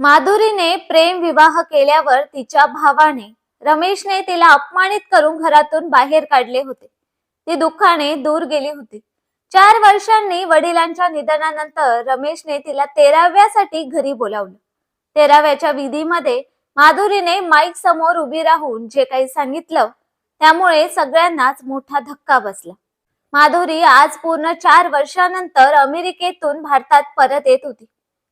माधुरीने प्रेम विवाह केल्यावर तिच्या भावाने रमेशने तिला अपमानित करून घरातून बाहेर काढले होते. ती दुःखाने दूर गेली होती. चार वर्षांनी वडिलांच्या निधनानंतर रमेशने तिला तेराव्यासाठी घरी बोलावलं. तेराव्याच्या विधीमध्ये माधुरीने माईक समोर उभी राहून जे काही सांगितलं त्यामुळे सगळ्यांनाच मोठा धक्का बसला. माधुरी आज पूर्ण चार वर्षानंतर अमेरिकेतून भारतात परत येत होती.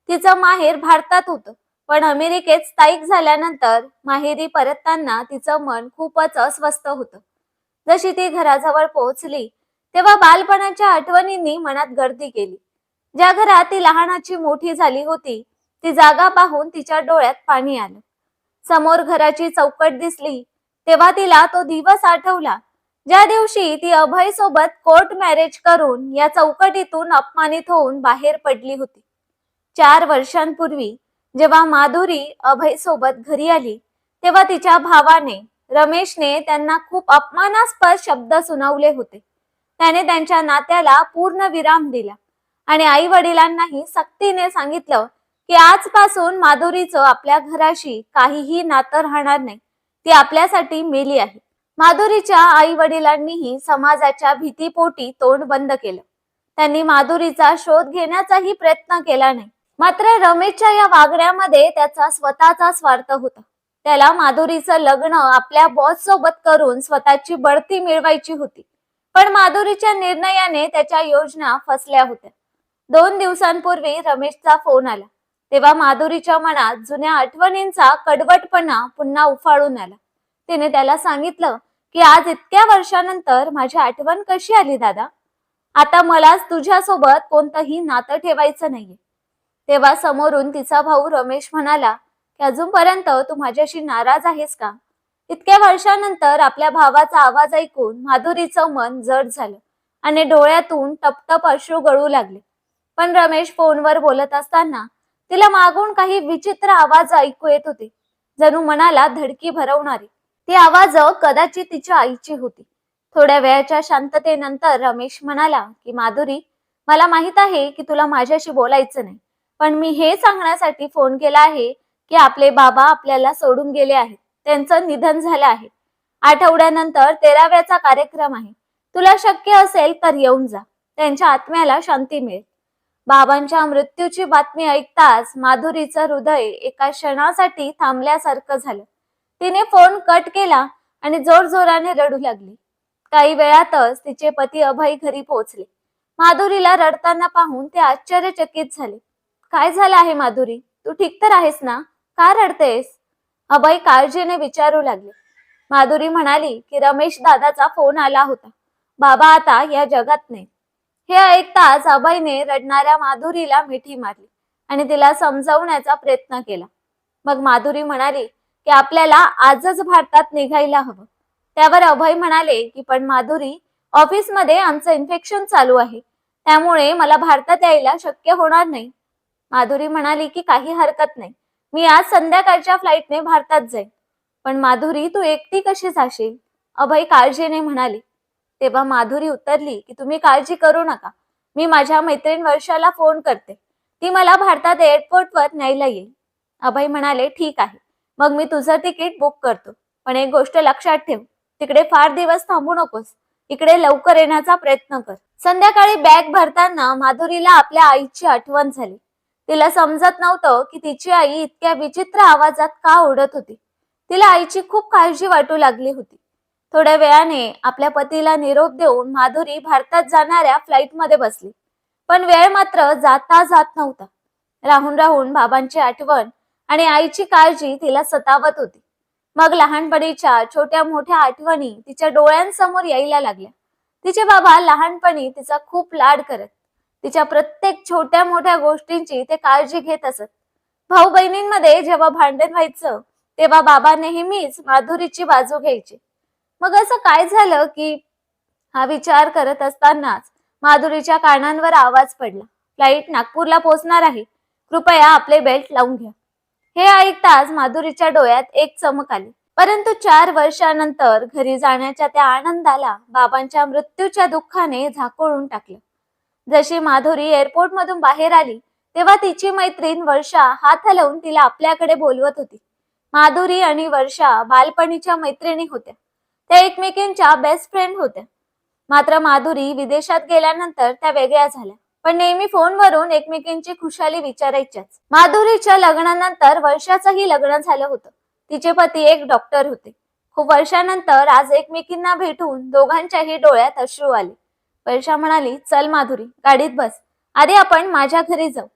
तिचं माहेर भारतात होतं. पण अमेरिकेत स्थायिक झाल्यानंतर माहेरी परतताना तिचं मन खूपच अस्वस्थ होतं. जशी ती घराजवळ पोहोचली तेव्हा बालपणाच्या आठवणींनी मनात गर्दी केली. ज्या घरात ती लहानाची मोठी झाली होती ती जागा पाहून तिच्या डोळ्यात पाणी आलं. समोर घराची चौकट दिसली तेव्हा तिला तो दिवस आठवला. ज्या दिवशी ती अभय सोबत कोर्ट मॅरेज करून या चौकटीतून अपमानित होऊन बाहेर पडली होती. चार वर्षांपूर्वी जेव्हा माधुरी अभय सोबत घरी आली तेव्हा तिच्या भावाने रमेशने त्यांना खूप अपमानास्पद शब्द सुनावले होते. त्याने त्यांच्या नात्याला पूर्ण विराम दिला आणि आई वडिलांनाही सक्तीने सांगितलं की आजपासून माधुरीचं आपल्या घराशी काहीही नातं राहणार नाही. ती आपल्यासाठी मेली आहे. माधुरीच्या आई वडिलांनीही समाजाच्या भीतीपोटी तोंड बंद केलं. त्यांनी माधुरीचा शोध घेण्याचाही प्रयत्न केला नाही. मात्र रमेशच्या या वागण्यामध्ये त्याचा स्वतःचा स्वार्थ होता. त्याला माधुरीचं लग्न आपल्या बॉस सोबत करून स्वतःची बढती मिळवायची होती. पण माधुरीच्या निर्णयाने त्याच्या योजना फसल्या होत्या. दोन दिवसांपूर्वी रमेशचा फोन आला. तेव्हा माधुरीच्या मनात जुन्या आठवणींचा कडवटपणा पुन्हा उफाळून आला. तिने त्याला सांगितलं की आज इतक्या वर्षानंतर माझी आठवण कशी आली दादा? आता मलाच तुझ्यासोबत कोणतंही नातं ठेवायचं नाहीये. तेव्हा समोरून तिचा भाऊ रमेश म्हणाला की अजूनपर्यंत तू माझ्याशी नाराज आहेस का? इतक्या वर्षानंतर आपल्या भावाचा आवाज ऐकून माधुरीचं मन जड झालं आणि डोळ्यातून टपटप अश्रू गळू लागले. पण रमेश फोनवर बोलत असताना तिला मागून काही विचित्र आवाज ऐकू येत होते. जणू मनाला धडकी भरवणारी ती आवाज कदाचित तिच्या आईची होती. थोड्या वेळाच्या शांततेनंतर रमेश म्हणाला की माधुरी मला माहीत आहे की तुला माझ्याशी बोलायचं नाही. पण मी हे सांगण्यासाठी फोन केला आहे की आपले बाबा आपल्याला सोडून गेले आहेत. त्यांचं निधन झालं आहे. आठवड्यानंतर तेराव्याचा कार्यक्रम आहे. तुला शक्य असेल तर येऊन जा. त्यांच्या आत्म्याला शांती मिळेल. बाबांच्या मृत्यूची बातमी ऐकताच माधुरीचं हृदय एका क्षणासाठी थांबल्यासारखं झालं. तिने फोन कट केला आणि जोरजोराने रडू लागली. काही वेळातच तिचे पती अभय घरी पोहोचले. माधुरीला रडताना पाहून ते आश्चर्यचकित झाले. काय झालं आहे माधुरी? तू ठीक तर आहेस ना? का रडतेस? अभय काळजीने विचारू लागले. माधुरी म्हणाली की रमेश दादाचा फोन आला होता. बाबा आता या जगात नाही. हे ऐकताच अभयने रडणाऱ्या माधुरीला मिठी मारली आणि तिला समजावण्याचा प्रयत्न केला. मग माधुरी म्हणाली की आपल्याला आजच भारतात निघायला हवं. त्यावर अभय म्हणाले की पण माधुरी ऑफिसमध्ये आमचं इन्फेक्शन चालू आहे. त्यामुळे मला भारतात यायला शक्य होणार नाही. माधुरी म्हणाली की काही हरकत नाही. मी आज संध्याकाळच्या फ्लाईटने भारतात जाईन. पण माधुरी तू एकटी कशी जाशील? अभय काळजीने म्हणाली. तेव्हा माधुरी उतरली की तुम्ही काळजी करू नका. मी माझ्या मैत्रीण वर्षाला फोन करते. ती मला भारतात एअरपोर्टवर न्यायला येईल. अभय म्हणाले ठीक आहे. मग मी तुझं तिकीट बुक करतो. पण एक गोष्ट लक्षात ठेव. तिकडे फार दिवस थांबू नकोस. इकडे लवकर येण्याचा प्रयत्न कर. संध्याकाळी बॅग भरताना माधुरीला आपल्या आईची आठवण झाली. तिला समजत नव्हतं की तिची आई इतक्या विचित्र आवाजात का ओढत होती. तिला आईची खूप काळजी वाटू लागली होती. थोड्या वेळाने आपल्या पतीला निरोप देऊन माधुरी भारतात जाणाऱ्या फ्लाईटमध्ये बसली. पण वेळ मात्र जाता जात नव्हता. राहून राहून बाबांची आठवण आणि आईची काळजी तिला सतावत होती. मग लहानपणीच्या छोट्या मोठ्या आठवणी तिच्या डोळ्यांसमोर यायला लागल्या. तिचे बाबा लहानपणी तिचा खूप लाड करत. तिच्या प्रत्येक छोट्या मोठ्या गोष्टींची ते काळजी घेत असत. भाऊ बहिणींमध्ये जेव्हा भांडण व्हायचं तेव्हा बाबा नेहमीच माधुरीची बाजू घ्यायची. मग असं काय झालं की हा विचार करत असतानाच माधुरीच्या कानांवर आवाज पडला. फ्लाईट नागपूरला पोहोचणार आहे. कृपया आपले बेल्ट लावून घ्या. हे ऐकताच माधुरीच्या डोळ्यात एक चमक आली. परंतु चार वर्षानंतर घरी जाण्याच्या त्या आनंदाला बाबांच्या मृत्यूच्या दुःखाने झाकोळून टाकलं. जशी माधुरी एअरपोर्ट मधून बाहेर आली तेव्हा तिची मैत्रीण वर्षा हात हलवून तिला आपल्याकडे बोलवत होती. माधुरी आणि वर्षा बालपणीच्या मैत्रिणी होत्या. त्या एकमेकींच्या बेस्ट फ्रेंड होत्या. मात्र माधुरी विदेशात गेल्यानंतर त्या वेगळ्या झाल्या पण नेहमी फोनवरून एकमेकींची खुशाली विचारायच्याच. माधुरीच्या लग्नानंतर वर्षाचंही लग्न झालं होतं. तिचे पती एक डॉक्टर होते. खूप वर्षानंतर आज एकमेकींना भेटून दोघांच्याही डोळ्यात अश्रू आले. वर्षा म्हणाली चल माधुरी गाडीत बस. आधी आपण माझ्या घरी जाऊ.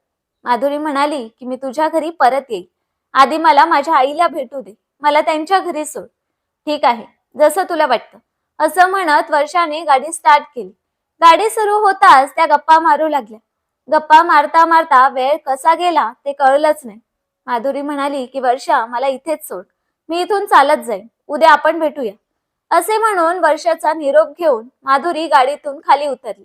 माधुरी म्हणाली की मी तुझ्या घरी परत येईल. आधी मला माझ्या आईला भेटू दे. मला त्यांच्या घरी सोड. ठीक आहे. जसं तुला वाटतं. असं म्हणत वर्षाने गाडी स्टार्ट केली. गाडी सुरू होताच त्या गप्पा मारू लागल्या. गप्पा मारता मारता वेळ कसा गेला ते कळलंच नाही. माधुरी म्हणाली की वर्षा मला इथेच सोड. मी इथून चालत जाईन. उद्या आपण भेटूया. असे म्हणून वर्षाचा निरोप घेऊन माधुरी गाडीतून खाली उतरली.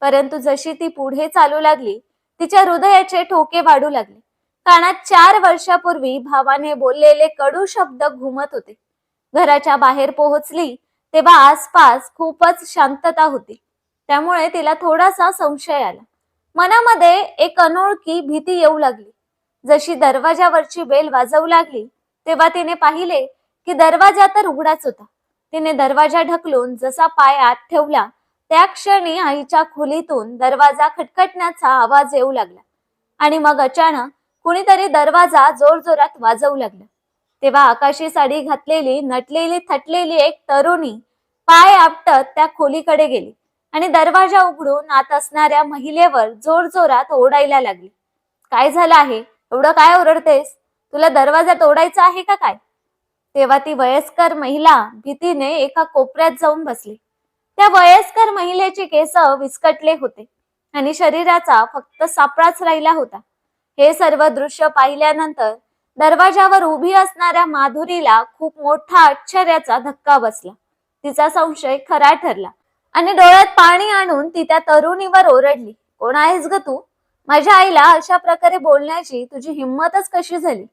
परंतु जशी ती पुढे चालू लागली तिच्या हृदयाचे ठोके वाढू लागले. कानात चार वर्षापूर्वी भावाने बोललेले कडू शब्द घुमत होते. घराच्या बाहेर पोहोचली तेव्हा आसपास खूपच शांतता होती. त्यामुळे तिला थोडासा संशय आला. मनामध्ये एक अनोळखी भीती येऊ लागली. जशी दरवाजावरची बेल वाजवू लागली तेव्हा तिने पाहिले की दरवाजा तर उघडाच होता. तिने दरवाजा ढकलून जसा पाय आत ठेवला त्या क्षणी आईच्या खोलीतून दरवाजा खटखटण्याचा आवाज येऊ लागला. आणि मग अचानक कुणीतरी दरवाजा जोरजोरात वाजवू लागला. तेव्हा आकाशी साडी घातलेली नटलेली थटलेली एक तरुणी पाय आपटत त्या खोलीकडे गेली आणि दरवाजा उघडून आत असणाऱ्या महिलेवर जोरजोरात ओरडायला लागली. काय झालं आहे? एवढं काय ओरडतेस? तुला दरवाजा तोडायचा आहे का काय? तेव्हा ती वयस्कर महिला भीतीने एका कोपऱ्यात जाऊन बसली. त्या वयस्कर महिलेचे केस विस्कटले होते आणि शरीराचा फक्त सापळाच राहिला होता. हे सर्व दृश्य पाहिल्यानंतर दरवाजावर उभी असणाऱ्या माधुरीला खूप मोठा आश्चर्याचा धक्का बसला. तिचा संशय खरा ठरला आणि डोळ्यात पाणी आणून ती त्या तरुणीवर ओरडली कोण आहेस ग तू? माझ्या आईला अशा प्रकारे बोलण्याची तुझी हिंमतच कशी झाली?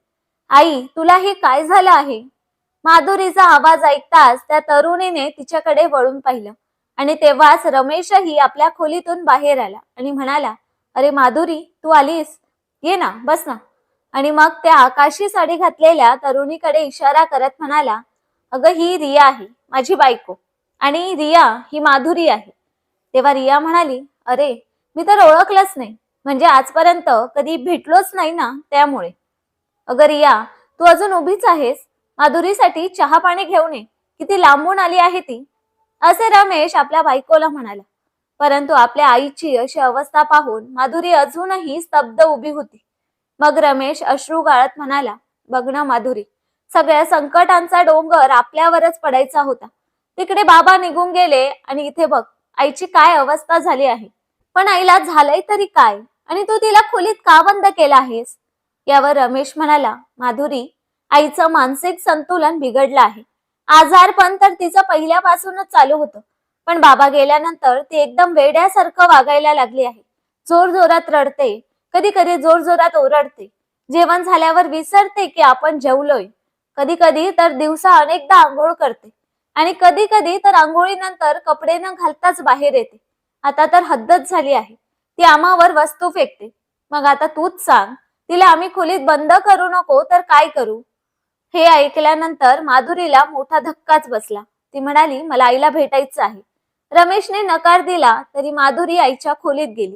आई तुला हे काय झालं आहे? माधुरीचा आवाज ऐकताच त्या तरुणीने तिच्याकडे वळून पाहिलं. आणि तेव्हाच रमेशही आपल्या खोलीतून बाहेर आला आणि म्हणाला अरे माधुरी तू आलीस? ये ना बस ना. आणि मग त्या आकाशी साडी घातलेल्या तरुणीकडे इशारा करत म्हणाला अगं ही रिया आहे माझी बायको. आणि रिया ही माधुरी आहे. तेव्हा रिया म्हणाली अरे मी तर ओळखलंच नाही. म्हणजे आजपर्यंत कधी भेटलोच नाही ना त्यामुळे. अगं रिया तू अजून उभीच आहेस? माधुरीसाठी चहा पाणी घेऊन ये. किती लांबून आली आहे ती. असे रमेश आपल्या बायकोला म्हणाला. परंतु आपल्या आईची अशी अवस्था पाहून माधुरी अजूनही स्तब्ध उभी होती. मग रमेश अश्रू गाळत म्हणाला बघ ना माधुरी सगळ्या संकटांचा डोंगर आपल्यावरच पडायचा होता. तिकडे बाबा निघून गेले आणि इथे बघ आईची काय अवस्था झाली आहे. पण आईला झालंय तरी काय? आणि तू तिला खोलीत का बंद केला आहेस? यावर रमेश म्हणाला माधुरी आईचं मानसिक संतुलन बिघडलं आहे. आजारपण तर तिचं पहिल्यापासूनच चालू होतं. पण बाबा गेल्यानंतर ती एकदम वेड्यासारखं वागायला लागली आहे. जोर जोरात रडते. कधी कधी जोर जोरात ओरडते. जेवण झाल्यावर विसरते की आपण जेवलोय. कधी कधी तर दिवसा अनेकदा आंघोळ करते. आणि कधी कधी तर आंघोळीनंतर कपडे न घालताच बाहेर येते. आता तर हद्दच झाली आहे. ती आम्हावर वस्तू फेकते. मग आता तूच सांग. तिला आम्ही खोलीत बंद करू नको तर काय करू? हे ऐकल्यानंतर माधुरीला मोठा धक्काच बसला. ती म्हणाली मला आईला भेटायचं आहे. रमेशने नकार दिला तरी माधुरी आईच्या खोलीत गेली.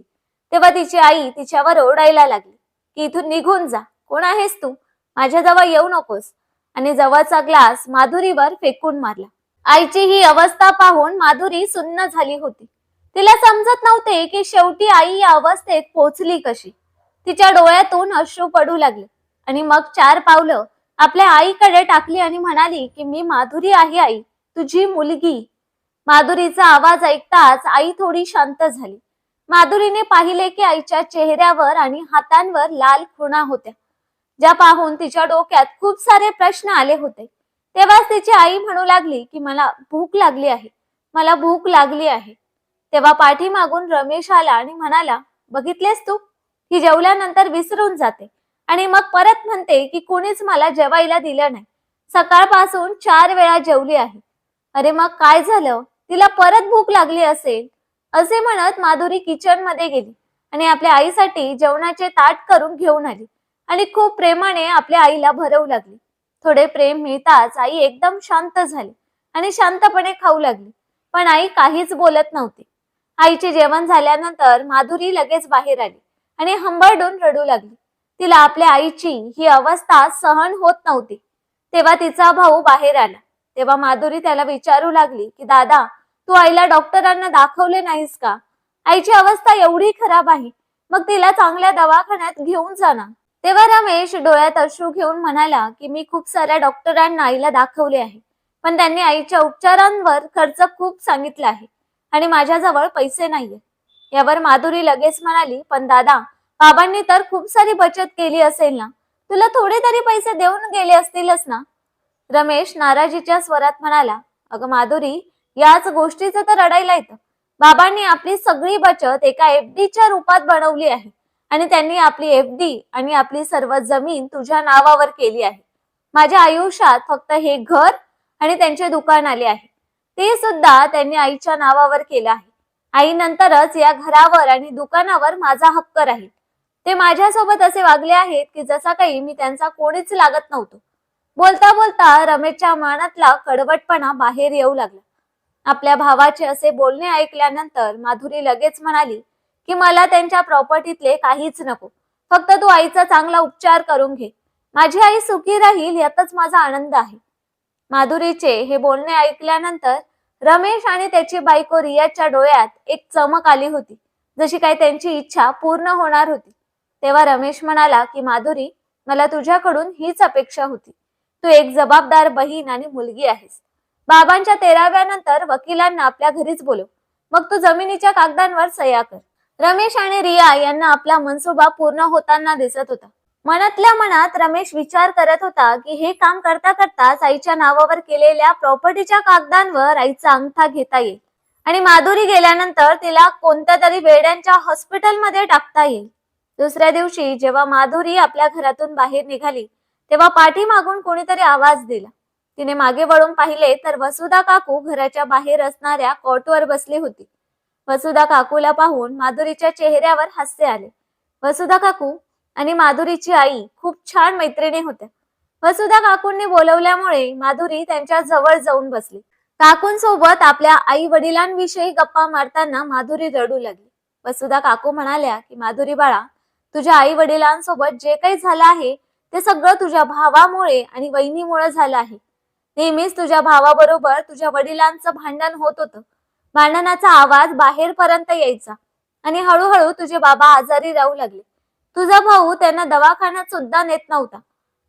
तेव्हा तिची आई तिच्यावर ओरडायला लागली की इथून निघून जा. कोण आहेस तू? माझ्याजवळ येऊ नकोस. आणि जवळचा ग्लास माधुरीवर फेकून मारला. आईची ही अवस्था पाहून माधुरी सुन्न झाली होती. तिला समजत नव्हते की शेवटी आई या अवस्थेत पोचली कशी. तिच्या डोळ्यातून अश्रू पडू लागले आणि मग चार पावलं आपल्या आईकडे टाकली आणि म्हणाली की मी माधुरी आहे आई. तुझी मुलगी. माधुरीचा आवाज ऐकताच आई थोडी शांत झाली. माधुरीने पाहिले की आईच्या चेहऱ्यावर आणि हातांवर लाल खुणा होत्या ज्या पाहून तिच्या डोक्यात खूप सारे प्रश्न आले होते. तेव्हाच तिची आई म्हणू लागली की मला भूक लागली आहे. मला भूक लागली आहे. तेव्हा पाठीमागून रमेश आला आणि म्हणाला बघितलेस तू? ही जेवल्यानंतर विसरून जाते. आणि मग परत म्हणते की कुणीच मला जेवायला दिलं नाही. सकाळपासून चार वेळा जेवली आहे. अरे मग काय झालं? तिला परत भूक लागली असेल. असे म्हणत माधुरी किचनमध्ये गेली आणि आपल्या आईसाठी जेवणाचे ताट करून घेऊन आली आणि खूप प्रेमाने आपल्या आईला भरवू लागली. थोडे प्रेम मिळताच आई एकदम शांत झाली आणि शांतपणे खाऊ लागली. पण आई काहीच बोलत नव्हती. आईचे जेवण झाल्यानंतर माधुरी लगेच बाहेर आली आणि हंबरडून रडू लागली. तिला आपल्या आईची ही अवस्था सहन होत नव्हती. तेव्हा तिचा भाऊ बाहेर आला. तेव्हा माधुरी त्याला विचारू लागली की दादा तू आईला डॉक्टरांना दाखवले नाहीस का? आईची अवस्था एवढी खराब आहे. मग तिला चांगल्या दवाखान्यात घेऊन जाणार तेव्हा रमेश डोळ्यात अश्रू घेऊन म्हणाला की मी खूप साऱ्या डॉक्टरांना आईला दाखवले आहे. पण त्यांनी आईच्या उपचारांवर खर्च खूप सांगितला आहे आणि माझ्याजवळ पैसे नाहीये. यावर माधुरी लगेच म्हणाली पण दादा बाबांनी तर खूप सारी बचत केली असेल ना? तुला थोडे तरी पैसे देऊन गेले असतीलच ना? रमेश नाराजीच्या स्वरात म्हणाला अगं माधुरी याच गोष्टीचं तर रडायला येतं. बाबांनी आपली सगळी बचत एका एफडीच्या रूपात बनवली आहे आणि त्यांनी आपली एफडी आणि आपली सर्व जमीन तुझ्या नावावर केली आहे. माझ्या आयुष्यात फक्त हे घर आणि त्यांचे दुकान आले आहे. ते सुद्धा त्यांनी आईच्या नावावर केलं आहे. आईनंतरच या घरावर आणि दुकानावर माझा हक्क राहील. ते माझ्यासोबत असे वागले आहेत की जसा काही मी त्यांचा कोणीच लागत नव्हतो. बोलता बोलता रमेशच्या मनातला कडवटपणा बाहेर येऊ लागला. आपल्या भावाचे असे बोलणे ऐकल्यानंतर माधुरी लगेच म्हणाली की मला त्यांच्या प्रॉपर्टीतले काहीच नको. फक्त तू आईचा चांगला उपचार करून घे. माझी आई सुखी राहील यातच माझा आनंद आहे. माधुरीचे हे बोलणे ऐकल्यानंतर रमेश आणि त्याची बायको रियाच्या डोळ्यात एक चमक आली होती. जशी काही त्यांची इच्छा पूर्ण होणार होती. तेव्हा रमेश म्हणाला की माधुरी मला तुझ्याकडून हीच अपेक्षा होती. तू एक जबाबदार बहीण आणि मुलगी आहेस. बाबांच्या तेराव्यानंतर वकिलांना आपल्या घरीच बोलव. मग तू जमिनीच्या कागदांवर सह्या कर. रमेश आणि रिया यांना आपला मनसुबा पूर्ण होताना दिसत होता. मनातल्या मनात रमेश विचार करत होता की हे काम करता करताच आईच्या नावावर केलेल्या प्रॉपर्टीच्या कागदांवर आईचा अंगठा घेता येईल आणि माधुरी गेल्यानंतर तिला कोणत्या तरी वेड्यांच्या हॉस्पिटलमध्ये टाकता येईल. दुसऱ्या दिवशी जेव्हा माधुरी आपल्या घरातून बाहेर निघाली तेव्हा पाठीमागून कोणीतरी आवाज दिला. तिने मागे वळून पाहिले तर वसुधा काकू घराच्या बाहेर असणाऱ्या कॉटवर बसली होती. वसुधा काकूला पाहून माधुरीच्या चेहऱ्यावर हास्य आले. वसुधा काकू आणि माधुरीची आई खूप छान मैत्रिणी होत्या. वसुधा काकूंनी बोलवल्यामुळे माधुरी त्यांच्या जवळ जाऊन बसली. काकूंसोबत आपल्या आई वडिलांविषयी गप्पा मारताना माधुरी रडू लागली. वसुधा काकू म्हणाल्या की माधुरी बाळा तुझ्या आई वडिलांसोबत जे काही झालं आहे ते सगळं तुझ्या भावामुळे आणि वहिनीमुळे झालं आहे. नेहमीच तुझ्या भावाबरोबर तुझ्या वडिलांचं भांडण होत होतं. भांडणाचा आवाज बाहेरपर्यंत यायचा आणि हळूहळू तुझे बाबा आजारी राहू लागले. तुझा भाऊ त्यांना दवाखान्यात सुद्धा नेत नव्हता.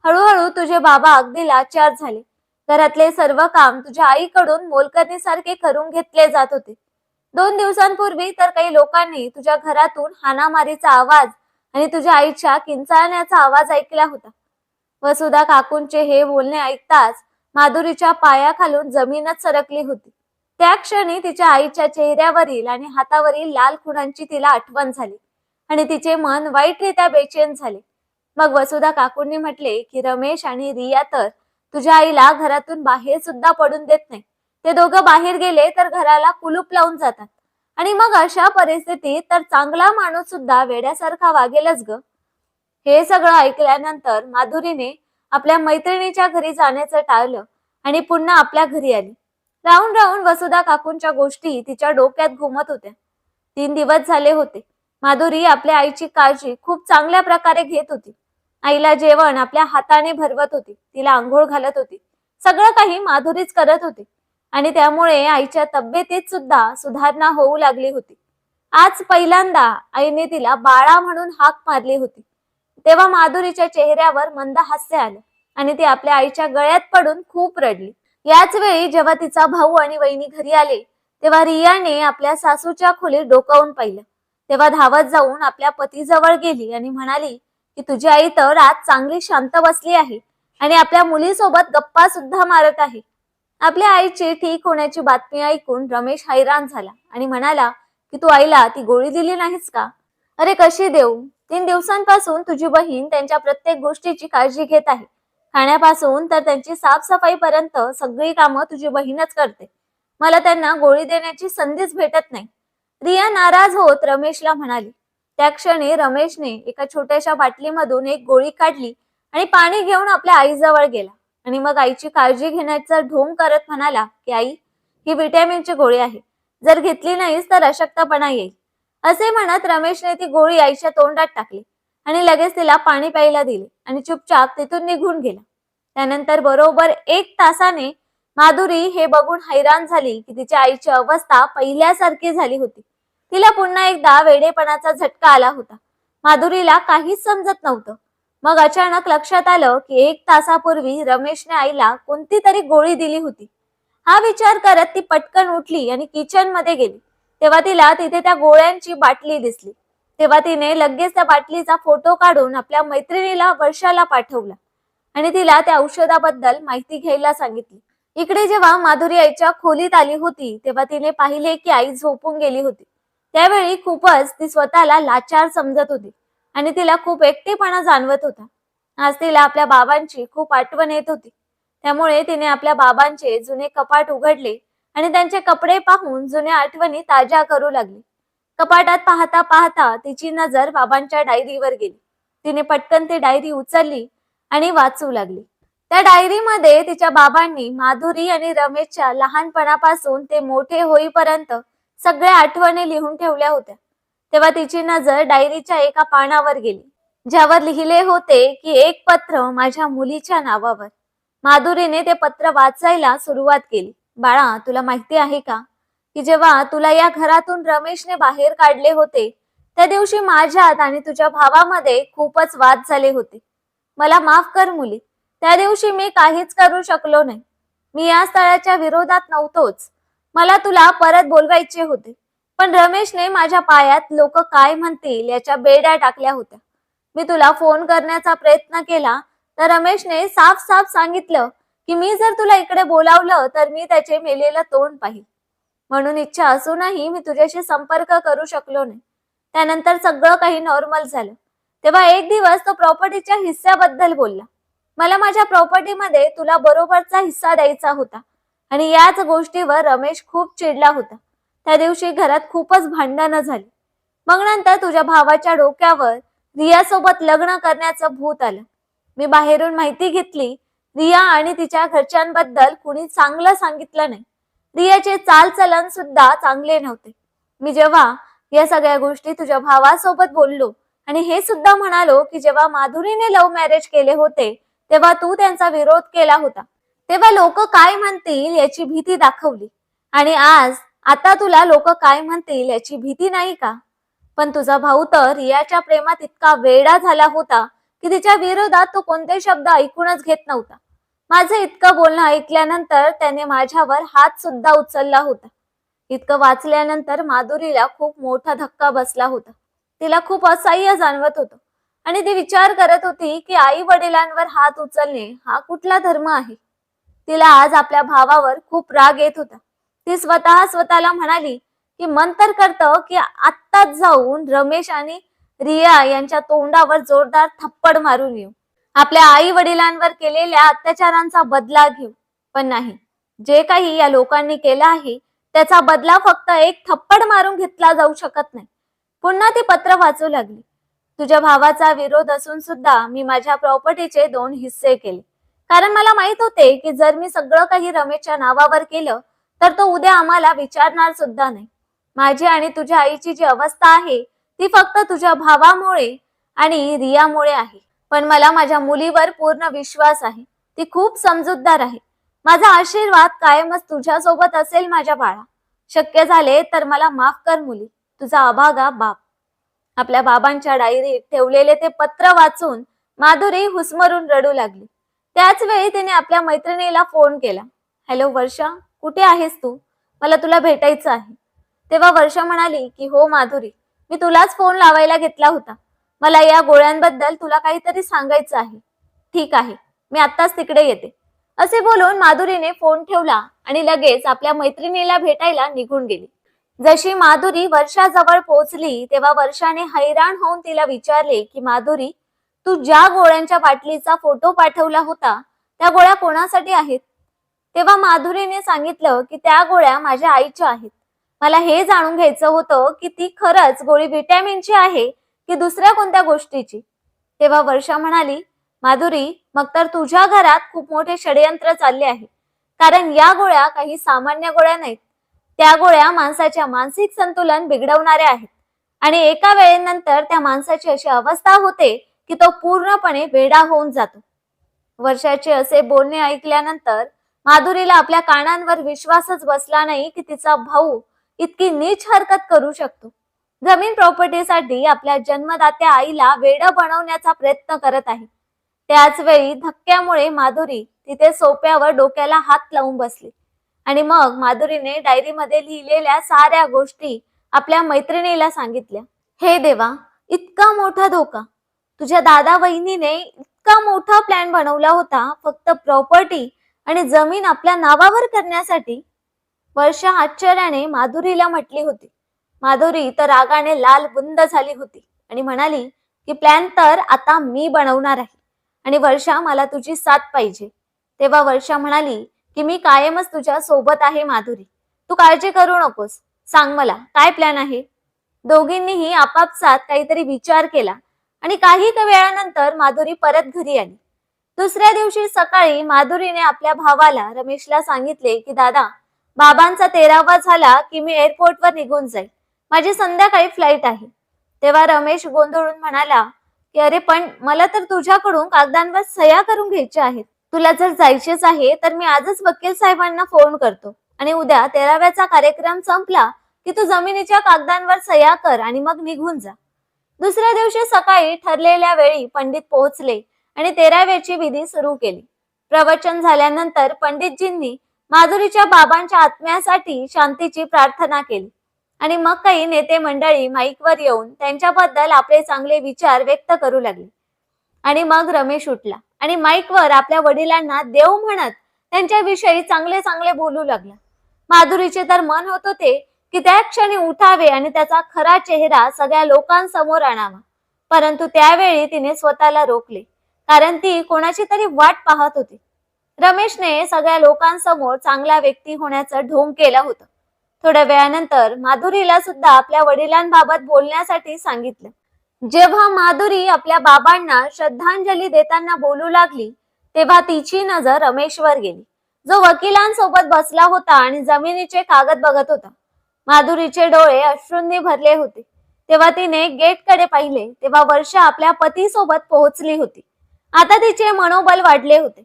हळूहळू तुझे बाबा अगदी लाचार झाले. घरातले सर्व काम तुझ्या आईकडून मोलकरणीसारखे करून घेतले जात होते. दोन दिवसांपूर्वी तर काही लोकांनी तुझ्या घरातून हाणामारीचा आवाज आणि तुझ्या आईच्या किंचाळण्याचा आवाज ऐकला होता. वसुधा काकूंचे हे बोलणे ऐकताच माधुरीच्या पायाखालून जमीनच सरकली होती. त्या क्षणी तिच्या आईच्या चेहऱ्यावरील आणि हातावरील लाल खुणांची तिला आठवण झाली आणि तिचे मन वाईटरित्या बेचैन झाले. मग वसुधा काकूंनी म्हटले की रमेश आणि रिया तर तुझ्या आईला घरातून बाहेर सुद्धा पडून देत नाही. ते दोघं बाहेर गेले तर घराला कुलूप लावून जातात. आणि मग अशा परिस्थितीत तर चांगला माणूस सुद्धा वेड्यासारखा वागेलच ग. हे सगळं ऐकल्यानंतर माधुरीने आपल्या मैत्रिणीच्या घरी जाण्याचं टाळलं आणि पुन्हा आपल्या घरी आली. राहून राहून वसुधा काकूंच्या गोष्टी तिच्या डोक्यात घुमत होत्या. तीन दिवस झाले होते. माधुरी आपल्या आईची काळजी खूप चांगल्या प्रकारे घेत होती. आईला जेवण आपल्या हाताने भरवत होती. तिला आंघोळ घालत होती. सगळं काही माधुरीच करत होती. आणि त्यामुळे आईच्या तब्येतीत सुद्धा सुधारणा होऊ लागली होती. आज पहिल्यांदा आईने तिला बाळा म्हणून हाक मारली होती. तेव्हा माधुरीच्या चेहऱ्यावर मंद हास्य आलं आणि ती आपल्या आईच्या गळ्यात पडून खूप रडली. याच वेळी जेव्हा तिचा भाऊ आणि वहिनी घरी आले तेव्हा रियाने आपल्या सासूच्या खोलीत डोकावून पाहिलं. तेव्हा धावत जाऊन आपल्या पतीजवळ गेली आणि म्हणाली की तुझी आई तर आज चांगली शांत बसली आहे आणि आपल्या मुलीसोबत गप्पा सुद्धा मारत आहे. आपल्या आईची ठीक होण्याची बातमी ऐकून रमेश हैराण झाला आणि म्हणाला की तू आईला ती गोळी दिली नाहीस का? अरे कशी देऊ? तीन दिवसांपासून तुझी बहीण त्यांच्या प्रत्येक गोष्टीची काळजी घेत आहे. खाण्यापासून तर त्यांची साफसफाई पर्यंत सगळी कामं तुझी बहीणच करते. मला त्यांना गोळी देण्याची संधीच भेटत नाही. रिया नाराज होत रमेशला म्हणाली. त्या क्षणी रमेशने एका छोट्याशा बाटलीमधून एक गोळी काढली आणि पाणी घेऊन आपल्या आईजवळ गेला. आणि मग आईची काळजी घेण्याचा ढोंग करत म्हणाला की आई ही विटॅमिनची गोळी आहे. जर घेतली नाहीस तर अशक्तपणा येईल. असे म्हणत रमेशने ती गोळी आईच्या तोंडात टाकली आणि लगेच तिला पाणी प्यायला दिले आणि चुपचाप तिथून निघून गेला. त्यानंतर बरोबर एक तासाने माधुरी हे बघून हैराण झाली की तिच्या आईची अवस्था पहिल्यासारखी झाली होती. तिला पुन्हा एकदा वेडेपणाचा झटका आला होता. माधुरीला काहीच समजत नव्हतं. मग अचानक लक्षात आलं की एक तासापूर्वी रमेशने आईला कोणती तरी गोळी दिली होती. हा विचार करत ती पटकन उठली आणि किचनमध्ये गेली. तेव्हा तिला तिथे त्या गोळ्यांची बाटली दिसली. तेव्हा तिने लगेच त्या बाटलीचा फोटो काढून आपल्या मैत्रिणीला वर्षाला पाठवला. आणि तिला त्या औषधाबद्दल माहिती घ्यायला सांगितली. इकडे जेव्हा माधुरी आईच्या खोलीत आली होती तेव्हा तिने पाहिले की आई झोपून गेली होती. त्यावेळी खूपच ती स्वतःला लाचार समजत होती. आणि तिला खूप एकटेपणा जाणवत होता. आज तिला आपल्या बाबांची खूप आठवण येत होती. त्यामुळे तिने आपल्या बाबांचे जुने कपाट उघडले आणि त्यांचे कपडे पाहून जुन्या आठवणी ताज्या करू लागली. कपाटात पाहता पाहता तिची नजर बाबांच्या डायरीवर गेली. तिने पटकन ती डायरी उचलली आणि वाचू लागली. त्या डायरीमध्ये तिच्या बाबांनी माधुरी आणि रमेशच्या लहानपणापासून ते मोठे होईपर्यंत सगळ्या आठवणी लिहून ठेवल्या होत्या. तेव्हा तिची नजर डायरीच्या एका पानावर गेली ज्यावर लिहिले होते की एक पत्र माझ्या मुलीच्या नावावर. माधुरीने ते पत्र वाचायला सुरुवात केली. बाळा तुला माहिती आहे का की जेव्हा तुला या घरातून रमेशने बाहेर काढले होते त्या दिवशी माझ्यात आणि तुझ्या भावामध्ये खूपच वाद झाले होते. मला माफ कर मुली त्या दिवशी मी काहीच करू शकलो नाही. मी या स्थळाच्या विरोधात नव्हतोच. मला तुला परत बोलवायचे होते. पण रमेशने माझ्या पायात लोक काय म्हणतील याच्या बेड्या टाकल्या होत्या. मी तुला फोन करण्याचा प्रयत्न केला तर रमेशने साफ साफ सांगितलं की मी जर तुला इकडे बोलावलं तर मी त्याचे मेलेलं तोंड पाहिल. म्हणून इच्छा असूनही मी तुझ्याशी संपर्क करू शकलो नाही. त्यानंतर सगळं काही नॉर्मल झालं. तेव्हा एक दिवस तो प्रॉपर्टीच्या हिस्स्याबद्दल बोलला. मला माझ्या प्रॉपर्टीमध्ये तुला बरोबरचा हिस्सा द्यायचा होता आणि याच गोष्टीवर रमेश खूप चिडला होता. त्या दिवशी घरात खूपच भांडणं झाली. मग नंतर तुझ्या भावाच्या डोक्यावर रियासोबत लग्न करण्याचं भूत आलं. मी बाहेरून माहिती घेतली रिया आणि तिच्या घरच्यांबद्दल कुणी चांगलं सांगितलं नाही. रियाचे चालचलन सुद्धा चांगले नव्हते. मी जेव्हा या सगळ्या गोष्टी तुझ्या भावासोबत बोललो आणि हे सुद्धा म्हणालो की जेव्हा माधुरीने लव्ह मॅरेज केले होते तेव्हा तू त्यांचा विरोध केला होता. तेव्हा लोक काय म्हणतील याची भीती दाखवली. आणि आज आता तुला लोक काय म्हणतील याची भीती नाही का? पण तुझा भाऊ तर रियाच्या प्रेमात इतका वेडा झाला होता की तिच्या विरोधात तो कोणते शब्द ऐकूनच घेत नव्हता. माझं इतकं बोलणं ऐकल्यानंतर त्याने माझ्यावर हात सुद्धा उचलला होता. इतकं वाचल्यानंतर माधुरीला खूप मोठा धक्का बसला होता. तिला खूप असह्य जाणवत होतं. आणि ती विचार करत होती की आई वडिलांवर हात उचलणे हा कुठला धर्म आहे? तिला आज आपल्या भावावर खूप राग येत होता. ती स्वतः स्वतःला म्हणाली की मन तर करतं की आत्ताच जाऊन रमेश आणि रिया यांच्या तोंडावर जोरदार थप्पड मारून येऊ. आपल्या आई वडिलांवर केलेल्या अत्याचारांचा बदला घेऊ. पण नाही. जे काही या लोकांनी केलं आहे त्याचा बदला फक्त एक थप्पड मारून घेतला जाऊ शकत नाही. पुन्हा ती पत्र वाचू लागली. तुझ्या भावाचा विरोध असून सुद्धा मी माझ्या प्रॉपर्टीचे दोन हिस्से केले. कारण मला माहीत होते की जर मी सगळं काही रमेशच्या नावावर केलं तर तो उद्या आम्हाला विचारणार सुद्धा नाही. माझी आणि तुझ्या आईची जी अवस्था आहे ती फक्त तुझ्या भावामुळे आणि रियामुळे आहे. पण मला माझ्या मुलीवर पूर्ण विश्वास आहे. ती खूप समजूतदार आहे. माझा आशीर्वाद कायमच तुझ्या सोबत असेल माझ्या बाळा. शक्य झाले तर मला माफ कर मुली. तुझा अभागा बाप. आपल्या बाबांच्या डायरीत ठेवलेले ते पत्र वाचून माधुरी हुसमरून रडू लागली. त्याच वेळी तिने आपल्या मैत्रिणीला फोन केला. हॅलो वर्षा कुठे आहेस तू? मला तुला भेटायचं आहे. तेव्हा वर्षा म्हणाली की हो माधुरी मी तुलाच फोन लावायला घेतला होता. मला या गोळ्यांबद्दल तुला काहीतरी सांगायचं आहे. ठीक आहे मी आत्ताच तिकडे येते. असे बोलून माधुरीने फोन ठेवला आणि लगेच आपल्या मैत्रिणीला भेटायला निघून गेली. जशी माधुरी वर्षाजवळ पोहोचली तेव्हा वर्षाने हैराण होऊन तिला विचारले की माधुरी तू ज्या गोळ्यांच्या बाटलीचा फोटो पाठवला होता त्या गोळ्या कोणासाठी आहेत? तेव्हा माधुरीने सांगितलं की त्या गोळ्या माझ्या आईच्या आहेत. मला हे जाणून घ्यायचं होतं की ती खरंच गोळी व्हिटॅमिनची आहे की दुसऱ्या कोणत्या गोष्टीची? तेव्हा वर्षा म्हणाली माधुरी मग तर तुझ्या घरात खूप मोठे षडयंत्र चालले आहे. कारण या गोळ्या काही सामान्य गोळ्या नाहीत. त्या गोळ्या माणसाच्या मानसिक संतुलन बिघडवणाऱ्या आहेत. आणि एका वेळेनंतर त्या माणसाची अशी अवस्था होते की तो पूर्णपणे वेडा होऊन जातो. वर्षाचे असे बोलणे ऐकल्यानंतर माधुरीला आपल्या कानांवर विश्वासच बसला नाही की तिचा भाऊ इतकी नीच हरकत करू शकतो. जमीन प्रॉपर्टीसाठी आपल्या जन्मदात्या आईला वेड बनवण्याचा प्रयत्न करत आहे. त्याच वेळी धक्क्यामुळे माधुरी तिथे सोप्यावर डोक्याला हात लावून बसली. आणि मग माधुरीने डायरीमध्ये लिहिलेल्या साऱ्या गोष्टी आपल्या मैत्रिणीला सांगितल्या. हे देवा इतका मोठा धोका. तुझ्या दादा वहिनीने इतका मोठा प्लॅन बनवला होता. फक्त प्रॉपर्टी आणि जमीन आपल्या नावावर करण्यासाठी वर्षा आश्चर्याने माधुरीला म्हटली होती. माधुरी तर रागाने लाल बुंद झाली होती आणि म्हणाली की प्लॅन तर आता मी बनवणार आहे आणि वर्षा मला तुझी साथ पाहिजे. तेव्हा वर्षा म्हणाली की मी कायमच तुझ्या सोबत आहे माधुरी. तू काळजी करू नकोस. सांग मला काय प्लॅन आहे? दोघींनीही आपापसात काहीतरी विचार केला आणि काही क- वेळानंतर माधुरी परत घरी आली. दुसऱ्या दिवशी सकाळी माधुरीने आपल्या भावाला रमेशला सांगितले की दादा बाबांचा तेरावा झाला की मी एअरपोर्टवर निघून जाईल. माझी संध्याकाळी फ्लाईट आहे. तेव्हा रमेश गोंधळून म्हणाला की अरे पण मला तर तुझ्याकडून कागदांवर सह्या करून घ्यायच्या आहेत. तुला जर जायचेच आहे तर मी आजच वकील साहेबांना फोन करतो. आणि उद्या तेराव्याचा कार्यक्रम संपला की तू जमिनीच्या कागदांवर सह्या कर आणि मग निघून जा. दुसऱ्या दिवशी सकाळी ठरलेल्या वेळी पंडित पोहोचले. आणि तेराव्याची विधी सुरू केली. प्रवचन झाल्यानंतर पंडितजींनी माधुरीच्या बाबांच्या आत्म्यासाठी शांतीची प्रार्थना केली. आणि मग काही नेते मंडळी माईकवर येऊन त्यांच्याबद्दल आपले चांगले विचार व्यक्त करू लागले. आणि मग रमेश उठला आणि माईकवर आपल्या वडिलांना देव म्हणत त्यांच्याविषयी चांगले चांगले बोलू लागला. माधुरीचे तर मन होत होते की त्या क्षणी उठावे आणि त्याचा खरा चेहरा सगळ्या लोकांसमोर आणावा. परंतु त्यावेळी तिने स्वतःला रोखले. कारण ती कोणाची तरी वाट पाहत होती. रमेशने सगळ्या लोकांसमोर चांगला व्यक्ती होण्याचं ढोंग केलं होतं. थोड्या वेळानंतर माधुरीला सुद्धा आपल्या वडिलांबाबत बोलण्यासाठी सांगितलं. जेव्हा माधुरी आपल्या बाबांना श्रद्धांजली देताना बोलू लागली तेव्हा तिची नजर रमेशवर गेली. जो वकिलांसोबत बसला होता आणि जमिनीचे कागद बघत होता. माधुरीचे डोळे अश्रूंनी भरले होते. तेव्हा तिने गेटकडे पाहिले तेव्हा वर्षा आपल्या पतीसोबत पोहोचली होती. आता तिचे मनोबल वाढले होते.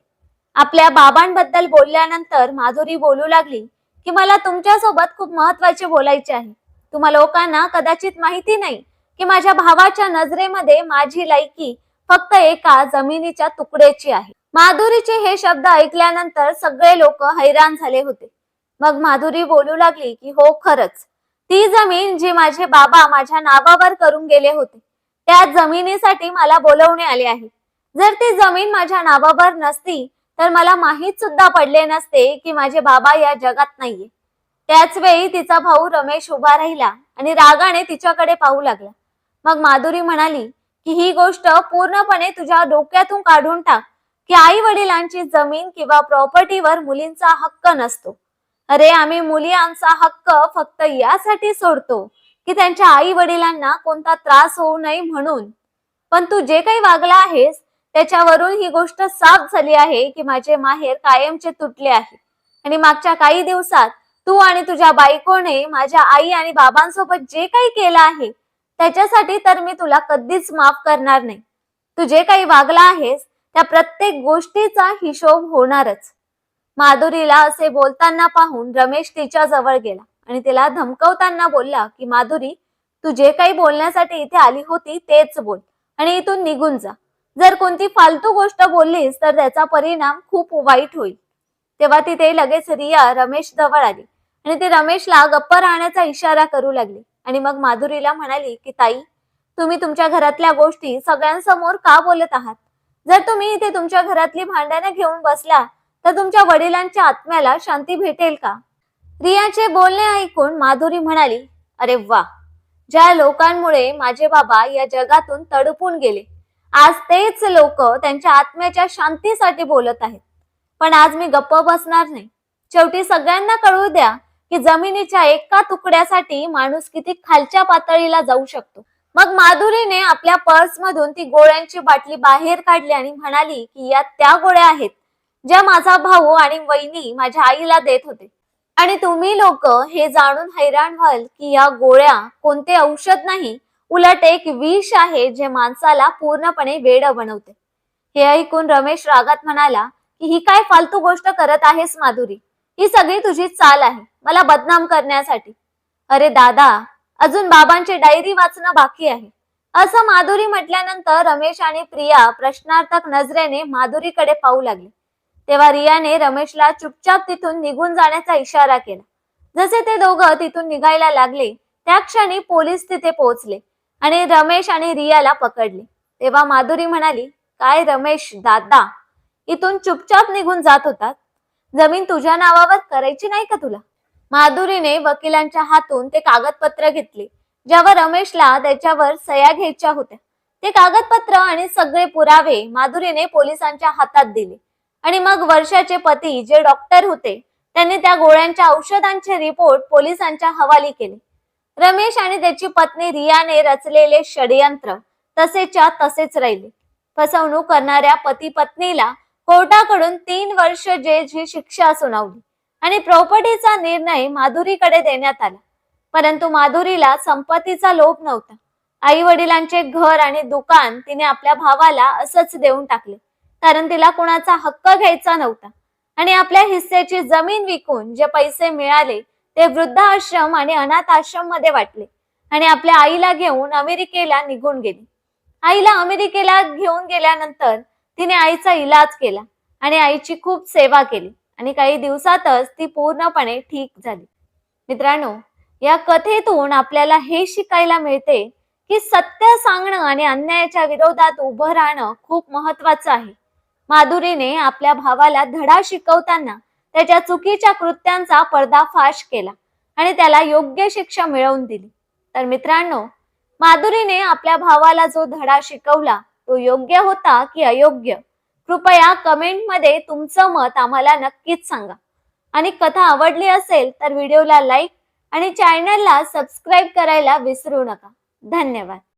आपल्या बाबांबद्दल बोलल्यानंतर माधुरी बोलू लागली की मला तुमच्यासोबत खूप महत्त्वाचे बोलायचे आहे. तुम्हा लोकांना कदाचित माहिती नाही की माझ्या भावाच्या नजरेमध्ये माझी लायकी फक्त एका जमिनीच्या तुकड्याची आहे. माधुरीचे हे शब्द ऐकल्यानंतर सगळे लोक हैराण झाले होते. मग माधुरी बोलू लागली की हो खरंच. ती जमीन जी माझे बाबा माझ्या नावावर करून गेले होते त्या जमिनीसाठी मला बोलवणे आले आहे. जर ती जमीन माझ्या नावावर नसती तर मला माहीत सुद्धा पडले नसते की माझे बाबा या जगात नाहीये. त्याच वेळी तिचा भाऊ रमेश उभा राहिला आणि रागाने तिच्याकडे पाहू लागला. मग माधुरी म्हणाली की ही गोष्ट पूर्णपणे तुझ्या डोक्यातून काढून टाक की आई वडिलांची जमीन किंवा प्रॉपर्टीवर मुलींचा हक्क नसतो. अरे आम्ही मुली आमचा हक्क फक्त यासाठी सोडतो की त्यांच्या आई वडिलांना कोणता त्रास होऊ नये म्हणून. पण तू जे काही वागला आहेस त्याच्यावरून ही गोष्ट साफ झाली आहे की माझे माहेर कायमचे तुटले आहे. आणि मागच्या काही दिवसात तू आणि तुझ्या बायकोने माझ्या आई आणि बाबांसोबत जे काही केलं आहे त्याच्यासाठी तर मी तुला कधीच माफ करणार नाही. तू जे काही वागला आहेस त्या प्रत्येक गोष्टीचा हिशोब होणारच. माधुरीला असे बोलताना पाहून रमेश तिच्या जवळ गेला आणि तिला धमकवताना बोलला की माधुरी तू जे काही बोलण्यासाठी इथे आली होती तेच बोल आणि इथून निघून जा. जर कोणती फालतू गोष्ट बोललीस तर त्याचा परिणाम खूप वाईट होईल. तेव्हा तिथे लगेच रिया रमेश जवळ आली. आणि ते रमेशला गप्प राहण्याचा इशारा करू लागली. आणि मग माधुरीला म्हणाली की ताई तुम्ही तुमच्या घरातल्या गोष्टी सगळ्यांसमोर का बोलत आहात? जर तुम्ही इथे तुमच्या घरातली भांडणं घेऊन बसला तर तुमच्या वडिलांच्या आत्म्याला शांती भेटेल का? रियाचे बोलणे ऐकून माधुरी म्हणाली अरे वा ज्या लोकांमुळे माझे बाबा या जगातून तडपून गेले आज तेच लोक त्यांच्या आत्म्याच्या शांतीसाठी बोलत आहेत. पण आज मी गप्प बसणार नाही. शेवटी सगळ्यांना कळू द्या की जमिनीच्या एका तुकड्यासाठी माणूस किती खालच्या पातळीला जाऊ शकतो. मग माधुरीने आपल्या पर्स मधून ती गोळ्यांची बाटली बाहेर काढली आणि म्हणाली की यात त्या गोळ्या आहेत ज्या माझा भाऊ आणि वहिनी माझ्या आईला देत होते. आणि तुम्ही लोक हे जाणून हैराण व्हाल की या गोळ्या कोणते औषध नाही उलट एक विष आहे जे माणसाला पूर्णपणे वेड बनवते. हे ऐकून रमेश रागात म्हणाला की ही काय फालतू गोष्ट करत आहेस माधुरी? ही सगळी तुझी चाल आहे मला बदनाम करण्यासाठी. अरे दादा अजून बाबांची डायरी वाचणं बाकी आहे. असं माधुरी म्हटल्यानंतर रमेश आणि प्रिया प्रश्नार्थक नजरेने माधुरीकडे पाहू लागले. तेव्हा रियाने रमेशला चुपचाप तिथून निघून जाण्याचा इशारा केला. जसे ते दोघं तिथून निघायला लागले त्या क्षणी पोलीस तिथे पोहोचले. आणि रमेश आणि रियाला पकडले. तेव्हा माधुरी म्हणाली काय रमेश दादा? इथून चुपचाप निघून जात होतात. जमीन तुझ्या नावावर करायची नाही का तुला? माधुरीने वकिलांच्या हातून ते कागदपत्र घेतले ज्यावर रमेशला त्याच्यावर सया घ्यायच्या होत्या. ते कागदपत्र आणि सगळे पुरावे माधुरीने पोलिसांच्या हातात दिले. आणि मग वर्षाचे पती जे डॉक्टर होते त्यांनी त्या गोळ्यांच्या औषधांचे रिपोर्ट पोलिसांच्या हवाली केले. रमेश आणि त्याची पत्नी रियाने रचलेले षडयंत्र तसेच्या तसेच राहिले. फसवणूक करणाऱ्या पती पत्नीला कोर्टाकडून तीन वर्ष जेलची शिक्षा सुनावली आणि प्रॉपर्टीचा निर्णय माधुरीकडे देण्यात आला. परंतु माधुरीला संपत्तीचा लोभ नव्हता. आई वडिलांचे घर आणि दुकान तिने आपल्या भावाला असंच देऊन टाकले कारण तिला कोणाचा हक्क घ्यायचा नव्हता. आणि आपल्या हिस्सेची जमीन विकून जे पैसे मिळाले ते वृद्धाश्रम आणि अनाथ आश्रममध्ये वाटले. आणि आपल्या आईला घेऊन अमेरिकेला निघून गेली. आईला अमेरिकेला घेऊन गेल्यानंतर तिने आईचा इलाज केला आणि आईची खूप सेवा केली आणि काही दिवसातच ती पूर्णपणे ठीक झाली. मित्रांनो या कथेतून आपल्याला हे शिकायला मिळते की सत्य सांगणं आणि अन्यायाच्या विरोधात उभं राहणं खूप महत्वाचं आहे. माधुरीने आपल्या भावाला धडा शिकवताना त्याच्या चुकीच्या कृत्यांचा पर्दाफाश केला आणि त्याला योग्य शिक्षा मिळवून दिली. तर मित्रांनो माधुरीने आपल्या भावाला जो धडा शिकवला तो योग्य होता की अयोग्य? कृपया कमेंटमध्ये तुमचं मत आम्हाला नक्कीच सांगा. आणि कथा आवडली असेल तर व्हिडिओला लाईक आणि चॅनलला सबस्क्राईब करायला विसरू नका. धन्यवाद.